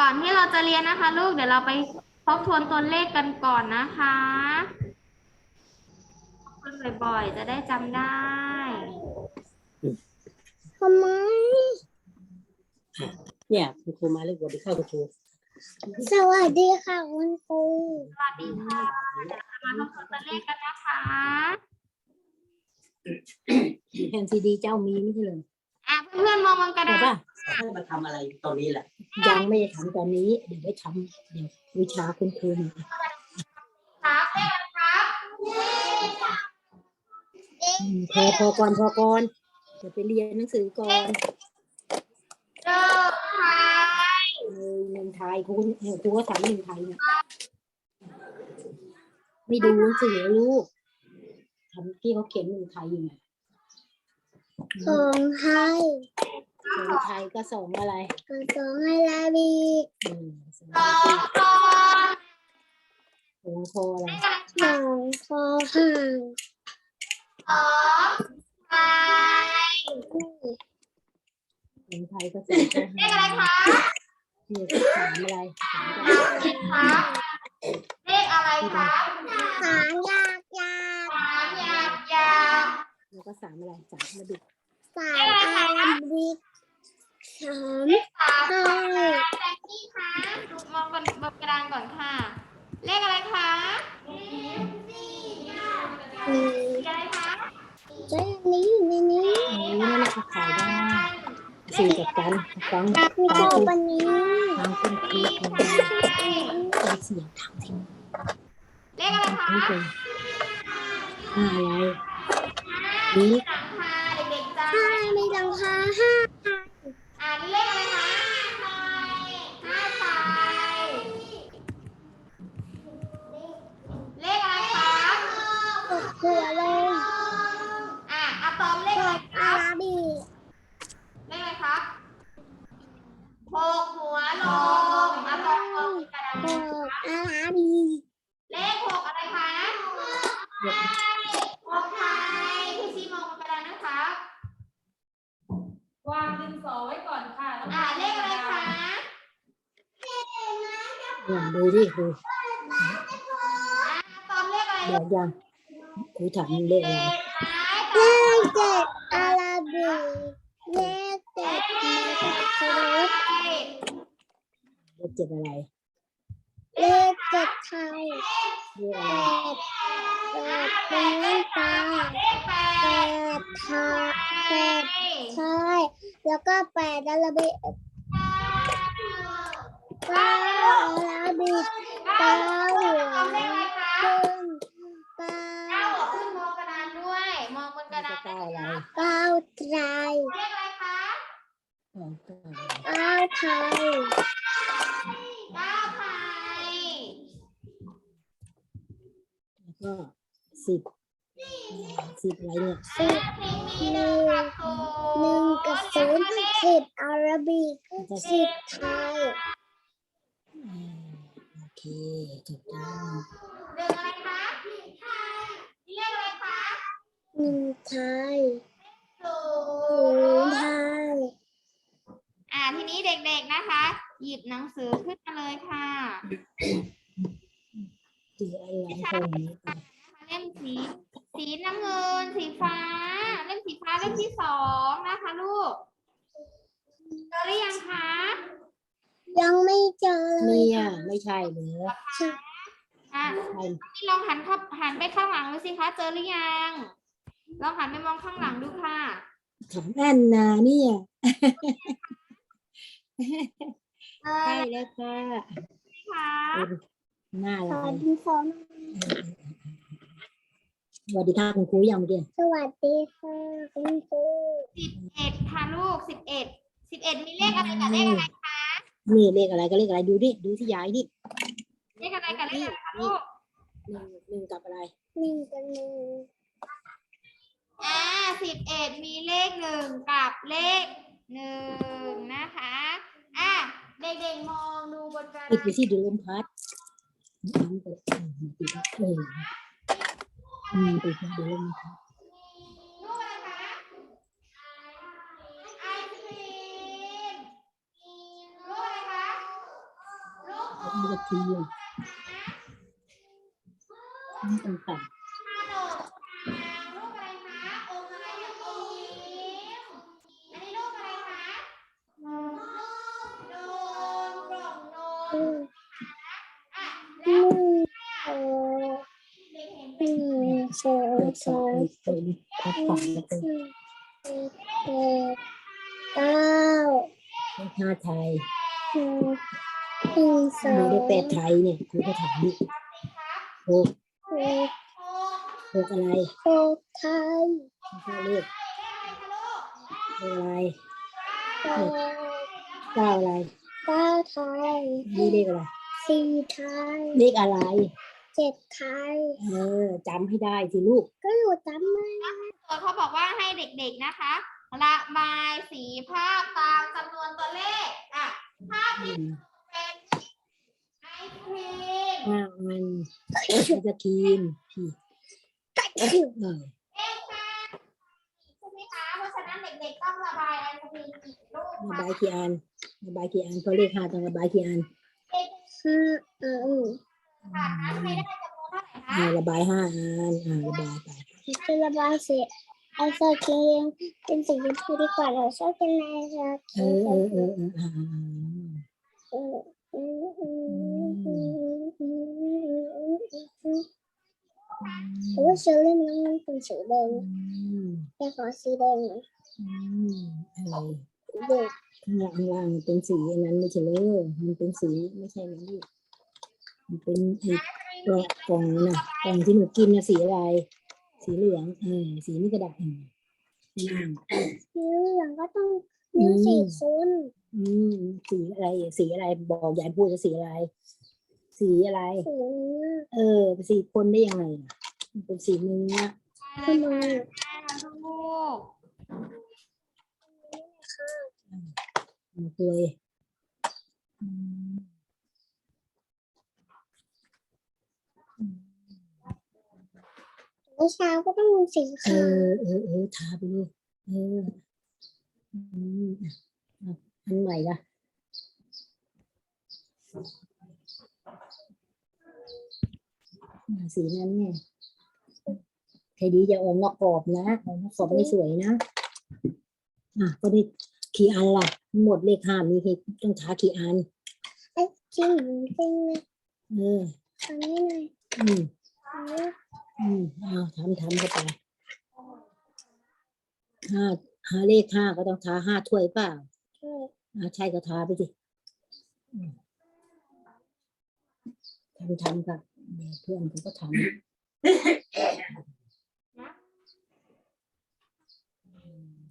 ก่อนที่เราจะเรียนนะคะ ลูกเดี๋ยวเราไปทบทวนตัวเลขกันก่อนนะคะทบทวนบ่อยๆ จะได้จำได้ทำไมเนี่ยคุณครูมาเรียกว่าไปเข้าคุณครูสวัสดีค่ะคุณครูสวัสดีค่ะเดี๋ยวเราจะมาทบทวนตัวเลขกันนะคะแผ่นซีดีเจ้ามีไม่ใช่เลยอะเพื่อนๆมองบนกระแต่ดาว่าษ ให้มาทำอะไรตอนนี้แหละ ยังไม่ได้ทำตอนนี้ เดี๋ยวได้ทำเดี๋ยววิชาคุณครูมาครับเลขอะไรครับอืมพอพอก่อนพอก่อนเดี๋ยวไปเรียนหนังสือก่อนเริ่มค่ะเออหนึ่งไทยครูเออครูก็ถามหนึ่งไทยเนี่ยไม่ดูหนังสือลูกทำที่เขาเขียนหนึ่งไทยอยู่ไงของไท ยหนึ่งไทยก็สองอะไรกระสองให้ลาบีอืมสองสองสสององคออะไรสองคอห่างสองไทยหนึ่งไทยก็สองคอเลขอะไรคะเนี่ยก็สามอะไรสามก็ผิดครับเลขอะไรคะสามยากยากสามหยาบหยาบแล้วก็สามอะไรสามมาดูสามอาบิก สามสามไทยแบงกี้คะดูมองบนบนกระดานก่อนค่ะ เลขอะไรคะอืมเลขอะไรคะเจ้านี้ในนี้โอ้ยนั่นแหละก็ขายได้สี่กับกันฟังคือฟังเจ้าคุณปันนี้ฟังคุณครูฟังเสียงทำทิ้งเลขอะไรคะ ไม่เป็นอะไรนี่ หลังคาเด็กๆจ้า ห้ามีหลังคาห้า อ่านี่เลขอะไรคะห้าไทยเลขอะไรคะ ตกหัวลง อะอะตอมเลข ต อะไร ก ค อา รับ ราบี เลขอะไรครับหกหัวลงอะตอมลงกระดาษ ตกอาราบี เลขหกอะไรคะหกไทยพี่ซีมองบนกระดานนะครับ วางดินสอไว้ก่อนค่ะแล้ว อ่าเลขอะไรคะ อย่าง ดูดิดูอ่าตอมเลขอะไรเดี๋ยวยังครูถามเลขอะไรเลขท้ายเลขเจ็ดอาราบีเลขเจ็ดมาจากครบเลขเจ็ดอะไรเลขเจ็ดไทยเลขแปอะไรดแปดเป็นน้ำตาเลขแปแปดดไทยแปดไทยแล้วก็แปดอาราบี เก้าอารบีเก้าหัวขึ้นเก้าเก้าหัวขึ้นมองกระดานด้วย มองบนกระดานก้าอะเก้าไทยเลขอะไรคะเก้าไทยเก้าไทยก็สิบสิบอะไรเนี่ยสิบหนึ่งหนึ่งกับศูนย์สิบอาราบิกสิบไทย โอเคถูกต้องหนึ่งอะไรคะไทยเลขอะไรคะหนึ่งไทยศูศูนนย์ย์ไทยอ่าทีนี้เด็กๆนะคะ หยิบหนังสือขึ้นมาเลยค่ะสีอะไรหงส์เล่มสี สีน้ำเงิน สีฟ้า เล่มสีฟ้าเล่มที่สองนะคะลูกเจอหรือยังคะ ยังไม่เจอเลยเนี่ยไม่ใช่เหรออะใช่นี่ลองหันเข้าหันไปข้างหลังดูสิคะ เจอหรือยัง ลองหันไปมองข้างหลังดูค่ะถามแอนนาเนี่ยเอใช่อแล้วค่ะค่ะหน้าสเราวัสดีค่ะสวัสดีค่ะคุณครูยังเมื่อกี้สวัสดีค่ะคุณครูสิบเอ็ดค่ะลูกสิบเอ็ดสิบเอ็ดมีเลขอะไรกับเลขอะไรคะ นี่เลขอะไรก็เลขอะไรดูดิดูที่ยายดิเลขอะไรกับเลขอะไรคะลูกหนึ่งหนึ่งกับอะไรหนึ่งกับหนึ่งอ่าสิบเอ็ดมีเลขหนึ่งกับเลขหนึ่งนะคะอะเด็กๆมองดูบนกระปิดดาไปษที่ดูลมพัดอืมปิดปิดเอออืมปิดดูลมพัด ค์อะไรเนี่ยองค์ยิ้มอันนี้รูปอะไรคะนมกล่องนมอืมอะหแล้วนึ่งสองเด็กเห็นหนึ่งสองเปิดสาฝามเปิดพับฝาแล้วก็สี่แปดเก้าห้าไทย หนึ่งสอมีงเลขแปดไทยเนี่ยครูก็ถามนี่หกหกหกอะไรหกไทยเลขเลขอะไรแปดเก้าอะไรเก้าไทยนี่เลขอะไรสี่ไทยเลขอะไรเจ็ดไทยเออจำให้ได้สิลูก ก็อยู่จำไม่โจทย์เขาบอกว่าให้เด็กๆนะคะ ระบายสีภาพตามจำนวนตัวเลขอะภาพอืที่มเป็นไอศครีมห้าอันไอศครีมพี่เออเลขห้าใช่ไหมคะเพราะฉะนั้นเด็กๆต้องระบายไอศครีมกี่ลูกระคะบายกี่อันระบายกี่อันเพราะเลขห้าต้องระบายกี่อันห้าอันค่ะนั้นให้ได้จำนวนเท่าไหร่คะอ่าระบายห้าอันอ่าระบายไปจะระบายสีไอศครีมเป็นสีชมพูดีกว่าเราชอบกินไอศคเอรีมอเออเออเอออ่าอ่าอ่าเออ โอ้ยเชอรี่มันเป็นสีแดงอืมแต่ขอสีแดงหน่อยอืมอะไรเด็กข้างล่างข้างล่างมันเป็นสีอันนั้นไม่ใช่เลยมันเป็นสีไม่ใช่นะลูกมันเป็นไอ้กล่องกล่องน่ะกล่องที่หนูกินน่ะสีอะไร สีเหลืองเออสีนี่กระดาษอืมอืมนิ้วหลังก็ต้องนิ้วสีส้นอืมสีอะไรสีอะไรบอกยายพูดจะสีอะไร สีอะไรสีเนื้อเออเป็นสีคนได้ยังไงน่ะมัน เป็นสีเนื้อทำไมได้ค่ะลูกมาตัวเองอืมเมื่อเช้าก็ต้องเป็นสีเอขาวอเออเออทาไปเลยเอออืมอะอะอันใหม่ละอะสีนั้นเนี่ย ใครดีจะออกนอกกรอบนะออกนอกกรอบไม่สวยนะ อะก็ได้กี่อันล่ะทั้งหมดเลขห้ามีใครต้องทากี่อันไอ้จริงจริงเลยเอออันนี้เลยอืมอันนี้อืมเอาทำทำเข้าไปห้าหาเลขห้าก็ต้องทาห้าถ้วยเปล่าใช่อ่าใช่ก็ทาไปสิอืมทำทำค่ะเดี๋ยวเพื่อนเขาก็ท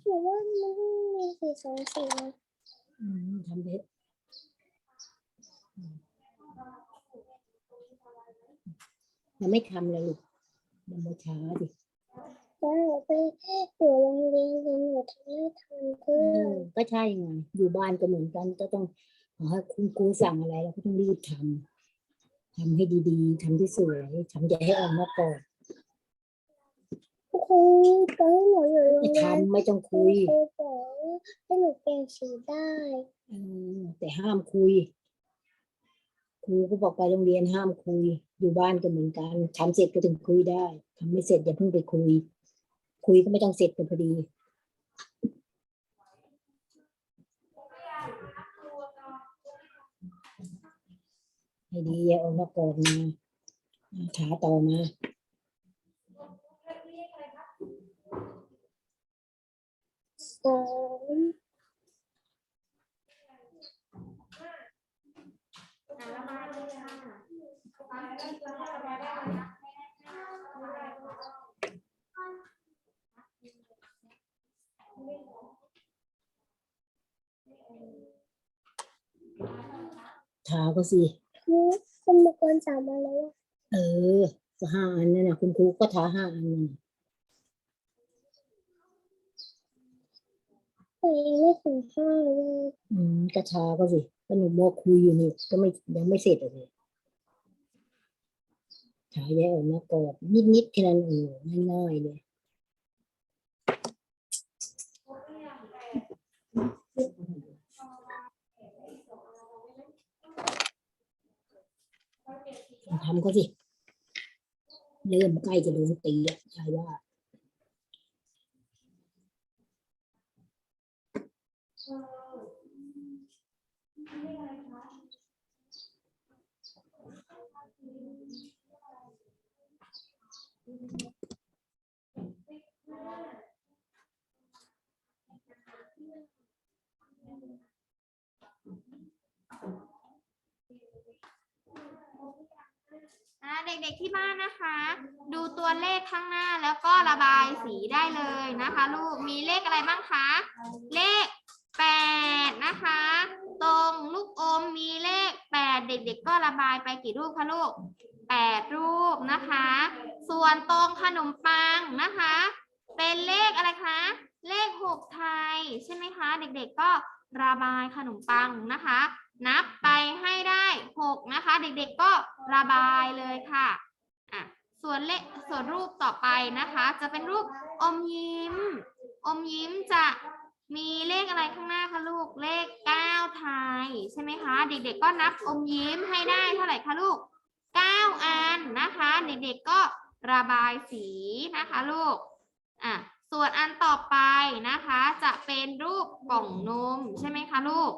หรือว่ามันมีสีสองสีนะำอืมทำไปเถอะอืมยังไม่ทำเลยลูกยังไม่ช้าดิแล้วหนูไปอยู่โรงเรียนเรียนหนูทำไม่ทันเพื่อนก็ใช่ไงอยู่บ้านก็เหมือนกัน ก็ต้องขอให้คุณครูสั่งอะไรเราก็ต้องรีบทำทำให้ดีๆทำที่สวยทำอย่ให้ออกมาก่อน ครูตอนที่หนูอยู่โรงไม่เรียนทำไม่ต้องครูคุยบอกให้หนูเปลี่ยนสีได้เออแต่ห้ามคุย ครูก็บอกไปโรงเรียนห้ามคุย อยู่บ้านก็เหมือนกันทำเสร็จก็ถึงคุยได้ทำไม่เสร็จอย่าเพิ่งไปคุย คุยก็ไม่ต้องเสร็จกันพอดี ให้ดีอย่าเอามาก่อนมาถาต่อมา สองถาก็สิครูคุณบางคนสามมาแล้วว่าเออก็ห้าอันนั่นนะคุณครูก็ทาห้าอันนั่นน่ะ ตัวเองไม่ถึงห้าเลยอืมก็ทาก็สิก็หนูโมวคุยอยู่นี่ก็ไม่ยังไม่เสร็จเลยทายแย่ออกมาก่อนนิดๆแค่นั้นเองง่ายๆเลยทำก็สิ เริ่มใกล้จะโดนตีอะยายว่า อ่าเด็กๆที่บ้านนะคะ ดูตัวเลขข้างหน้าแล้วก็ระบายสีได้เลยนะคะ ลูกมีเลขอะไรบ้างคะ เลข แปดนะคะ ตรงลูกอมมีเลขแปดเด็กๆก็ระบายไปกี่รูปคะลูกแปดรูปนะคะ ส่วนตรงขนมปังนะคะ เป็นเลขอะไรคะ เลขหกไทย ใช่ไหมคะ เด็กๆก็ระบายขนมปังนะคะ นับไปให้ได้หกนะคะ เด็กๆก็ระบายเลยค่ะอะส่วนเลขส่วนรูปต่อไปนะคะ จะเป็นรูปอมยิ้ม อมยิ้มจะ มีเลขอะไรข้างหน้าคะลูก เลขเก้าไทยใช่ไหมคะ เด็กๆก็นับอมยิ้มให้ได้เท่าไหร่คะลูกเก้าอันนะคะ เด็กๆก็ระบายสีนะคะลูก อะ ส่วนอันต่อไปนะคะ จะเป็นรูปกล่องนมใช่ไหมคะลูก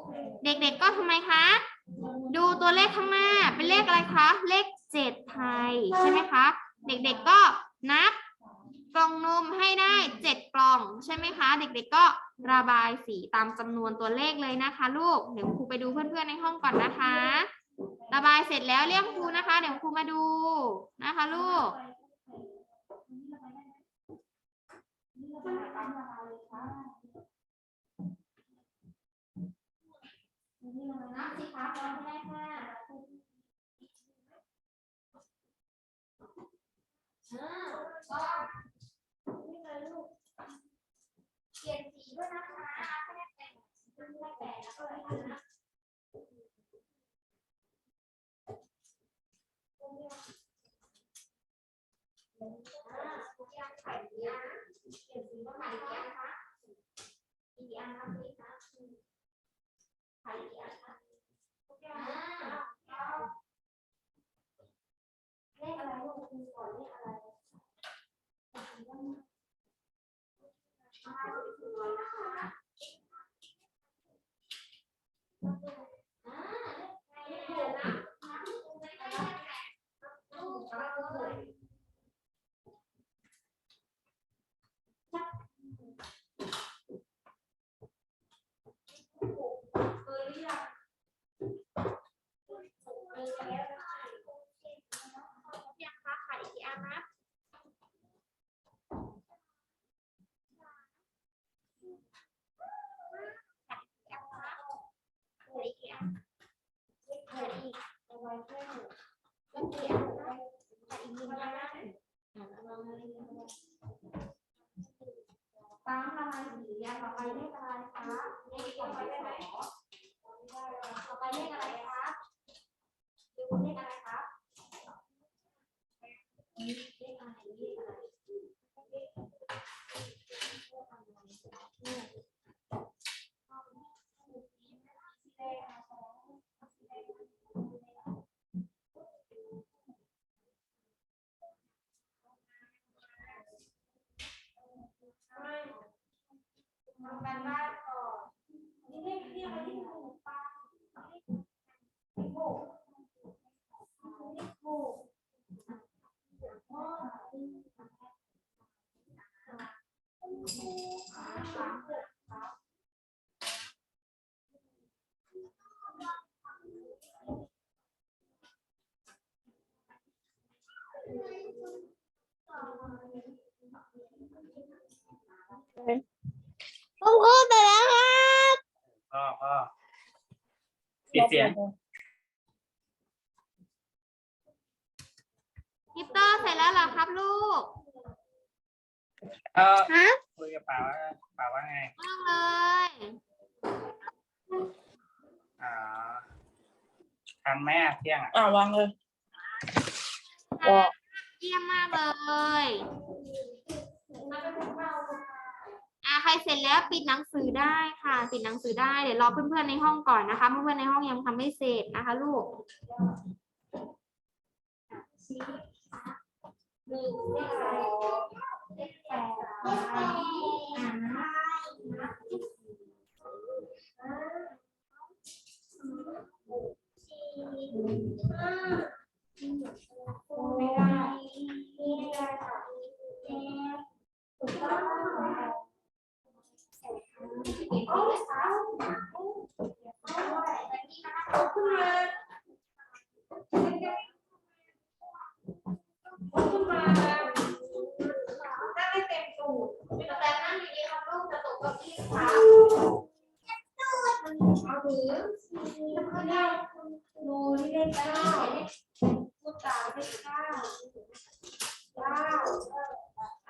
เด็กๆก็ทำไมคะ ดูตัวเลขข้างหน้าเป็นเลขอะไรคะ เลขเจ็ดไทยใช่ไหมคะ เด็กๆก็นับกล่องนมให้ได้เจ็ดกล่องใช่ไหมคะ เด็กๆก็ ระบายสีตามจำนวนตัวเลขเลยนะคะ ลูก เดี๋ยวครูไปดูเพื่อนๆในห้องก่อนนะคะ ระบายเสร็จแล้วเรียกครูนะคะ เดี๋ยวครูมาดูนะคะ ลูกนับสิคะพร้อมได้ค่ะอ่าก็นี่เลยลูก เปลี่ยนสีด้วยนะคะแค่แต่งแค่แต่งแล้วก็เลยนะอ่ายังไข่เดียเปลี่ยนสีว่าไข่เดียคะอีกอันคะพี่คะไข่เดียวค่ะ เลขอะไรลูกคุณสอนเลขอะไรยังคะขายกี่อันนะ เหลืออีกกี่อันเหลืออีกเอาไว้แค่แล้วกี่อันนะแต่อีกหนึ่งอันนะอะเอามาเลยตามทำไมสีอันต่อไปเลขอะไรคะเลขต่อไปได้ไหมต่อไปเลขอะไรคะดูเลขอะไรคะเลขอะไรเลขอะไร ท พูดไปแล้วครับพ่อพ่อปิดเสียงกิฟเตอร์เสร็จแล้วเหรอครับลูกเออครับคุยกับป่าว่าป่าว่าไงมากเลยอ่าทันไหมอะเที่ยงอะอ่าวางเลยเยี่ยมมากเลยอะ ใครเสร็จแล้วปิดหนังสือได้ค่ะ ปิดหนังสือได้ เดี๋ยวรอเพื่อนๆในห้องก่อนนะคะ เพื่อนๆในห้องยังทำไม่เสร็จนะคะ ลูกหนึ่งเลขอะ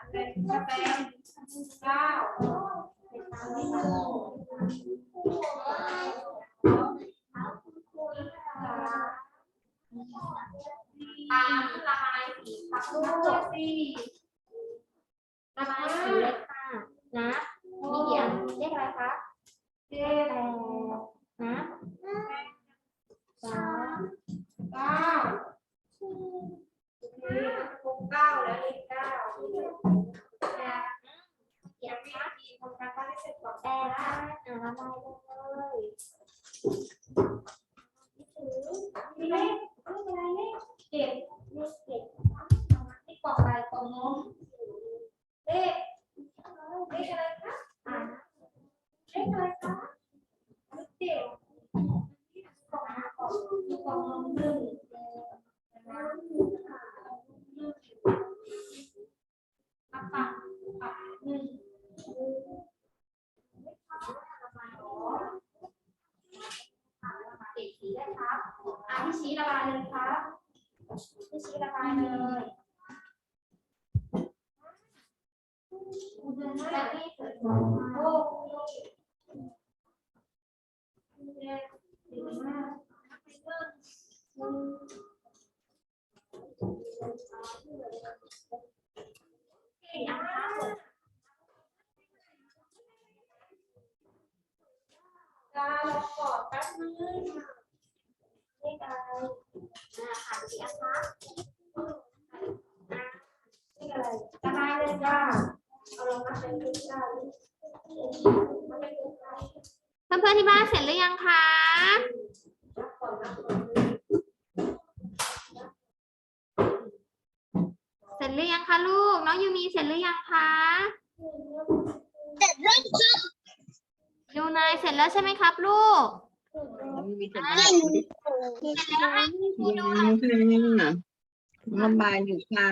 จะเป็นเก้าเป็นตามที่หนึ่ง ตามระบายสีครับลู ลู ก กสี่ ระบายสีเลยค่ะนะมีกี่อันเลขอะไรคะ เจ็ด แปดนะสาม เก้าโอเคครบเก้าแล้วเลขเก้า แปดกี่อันคะ ทีทำการบ้านให้เสร็จก่อน แปดค่ะอ่าระบายเลย มีเลขเลขอะไรเลขเจ็ด เลขเจ็ด นี่กล่องอะไรกล่องนม เลขเลขอะไรคะ อ่า เลขอะไรคะเลขเจ็ดกล่องกล่องกล่องนมหนึ่งปักปักปักหนึ่ง เจ็ดสีได้ครับอ่าที่ชี้ระบายเลยครับที่ชี้ระบายเลย เดือนห แล้ น้าว นี่เสร็จ โอ้เจ็ดสี่ห้า เราวกอดแป๊บนึงเลขอะไรอ่าค่ะสี่อันครับอ่าเลขอะไระบายเลยจ้าเอาลงมาเป็นเลขเก้ามาเป็นเลขเก้าเพื่อนๆที่บ้านเสร็จหรือยังคะ นับก่อนนับก่อน เสร็จหรือยังคะลูก น้องยูมีเสร็จหรือยังคะเด็ดร้อยครับยูนายเสร็จแล้วใช่ไหมครับลูก มีแต่อ่าบ้านเสร็จแล้วให้คุณครูดูยังค่ะระบายอยู่ค่ะ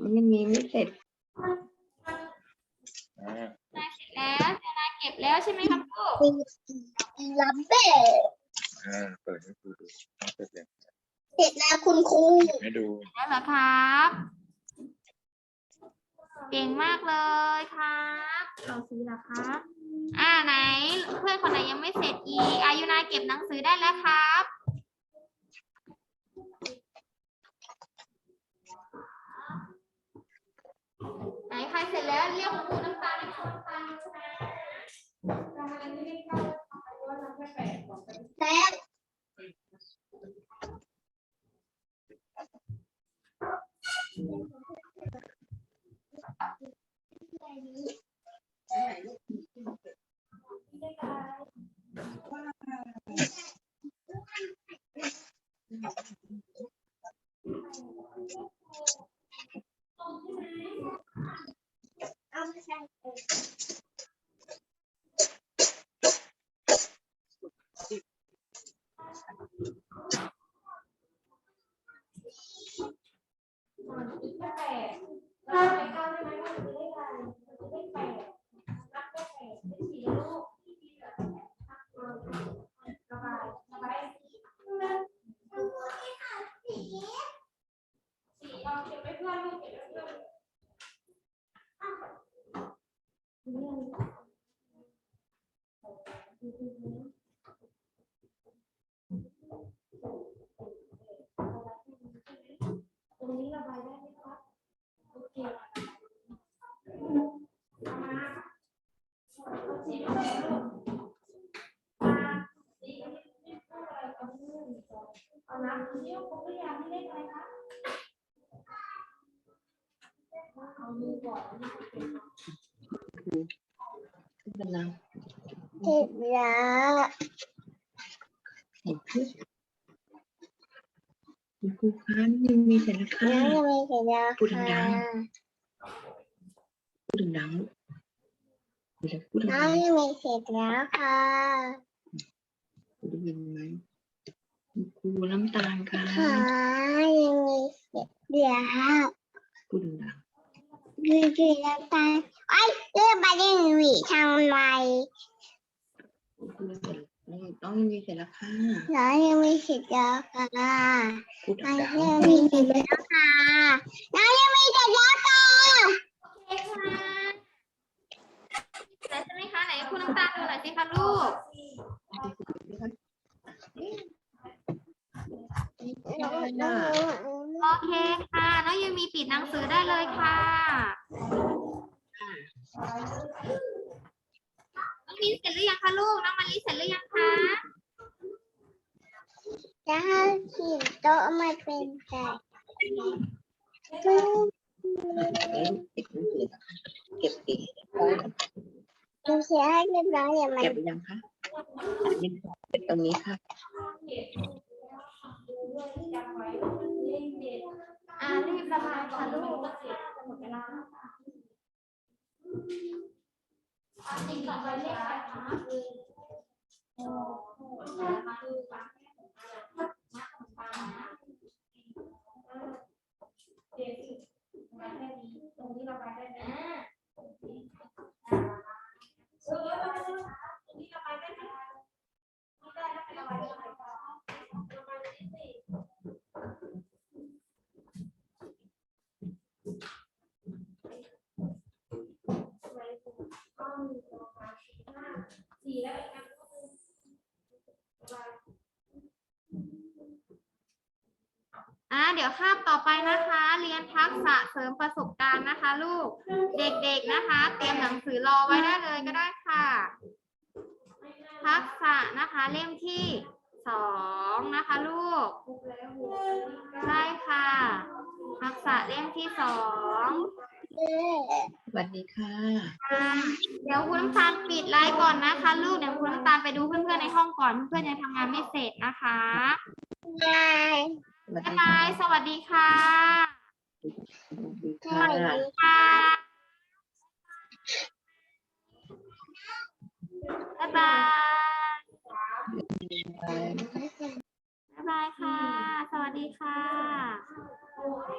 มันยังมีไม่เสร็จนายเสร็จแล้วเจนายเก็บแล้วใช่ไหมครับลูก ลับเบ้ อ่าเปิดให้ครูดูต้องเปิดเลย เสร็จแล้วคุณครูให้ดู แล้วเหรอครับ เก่งมากเลยครับเราซื้อเหรอครับ อ่าไหน เพื่อนคนไหนยังไม่เสร็จอีกอายุนายเก็บหนังสือได้แล้วครับ ไหนใครเสร็จแล้วเรียกคุณครูน้ำตาลให้คุณน้ำตาลดูนะระบายนี่เลขเก้าเอาไปว่านับแค่แปดก่อนไปแซ่บ อีกแค่แปดแล้วไปเก้าได้ไหมมันจะได้อะไรมันจะได้แปดนับแค่แปดได้สี่ลูกที่เหลือระบายระบายสี่เอาเก็บไว้เพื่อนลูกเก็บไว้เพื่อน ตรงนี้ระบายได้ไหมครับโอเค เอาน้ำ เที่ยวผมก็อยากให้เล่นอะไรคะเอามือก่อนกำลังเสร็จแล้วเห็นคลิปคุณครูคะยังมีแต่ละค่าน้องยังไม่เสร็จแล้วพูดดัค่ะงพูดดังๆเดี๋ยวพูดดัน้องงยังไม่เสร็จแล้วค่ะๆได้ยินไหม คุณครูน้ำตาลค่ะขายังไม่เสร็จแล้วพูดดังคือคือน้ำตาลไอ้ยเรื่องประเด็นหวีทำไมๆพูดเสร็จแล้วน้องยังมีแต่ละค่าน้องยังไม่เสร็จแล้วค่ะพูดน้องดังยังไม่เสร็จแล้วค่ะน้องยังไม่เสร็จแล้วค่ะโอเคค่ะไหนใช่ไหมคะไหนคุณน้ำตาลดูหน่อยสิคะลูก ๆได้น่ะโอเคค่ะ น้องยูมีปิดหนังสือได้เลยค่ะน้องมินเสร็จหรือยังคะลูก น้องมาลีเสร็จหรือยังคะจะให้ขีดโต๊ะมาเป็นไก่ก็เอ๊ะเก็บหนังสือนะคะเก็บปีดูเสียให้เรียบร้อยอย่ามันเก็บไปยังคะเก็บตรงนี้ค่ะ อ่า ยวคาบต่อไปนะคะ เรียนทักษะเสริมประสบการณ์นะคะ ลูก เด็กๆนะคะ เตรียมหนังสือรอไว้ได้เลยก็ได้ค่ะ ทักษะนะคะเล่มที่สองนะคะ ลูกใช่ค่ะ ทักษะเล่มที่สองสวัสดีค่ะอ่าเดี๋ยวคุณน้ำตาลปิดไลฟ์ก่อนนะคะ ลูกเดี๋ยวคุณน้ำตาลไปดูเพื่อนๆในห้องก่อนเพื่อนๆยังทำงานไม่เสร็จนะคะไงสวัสบ๊ายดีบาค่ะยสวัสดีค่ะสวัสดีสค่ะวัสดีค่ะบ๊ายบายบ๊ายบายค่ะ สวัสดีค่ะ